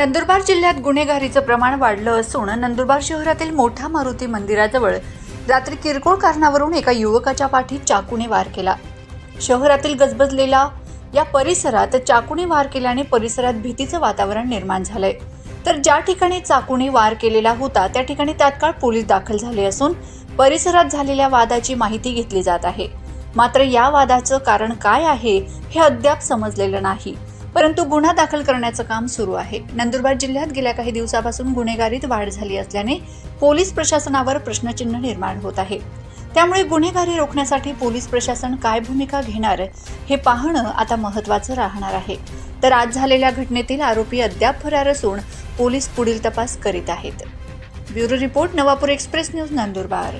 नंदुरबार जिल्ह्यात गुन्हेगारीचं प्रमाण वाढलं असून नंदुरबार शहरातील मोठा मारुती मंदिराजवळ रात्री किरकोळ कारणावरून एका युवकाच्या पाठीत चाकूने वार केला. शहरातील गजबजलेला या परिसरात चाकूने वार केल्याने परिसरात भीतीचं वातावरण निर्माण झालंय. तर ज्या ठिकाणी चाकूने वार केलेला होता त्या ठिकाणी तात्काळ पोलीस दाखल झाले असून परिसरात झालेल्या वादाची माहिती घेतली जात आहे. मात्र या वादाचं कारण काय आहे हे अद्याप समजलेलं नाही. परंतु गुन्हा दाखल करण्याचं काम सुरू आहे. नंदुरबार जिल्ह्यात गेल्या काही दिवसापासून गुन्हेगारीत वाढ झाली असल्याने पोलीस प्रशासनावर प्रश्नचिन्ह निर्माण होत आहे. त्यामुळे गुन्हेगारी रोखण्यासाठी पोलीस प्रशासन काय भूमिका घेणार हे पाहणं आता महत्त्वाचं राहणार आहे. तर आज झालेल्या घटनेतील आरोपी अद्याप फरार असून पोलीस पुढील तपास करीत आहेत. Bureau report Navapur express news Nandurbar.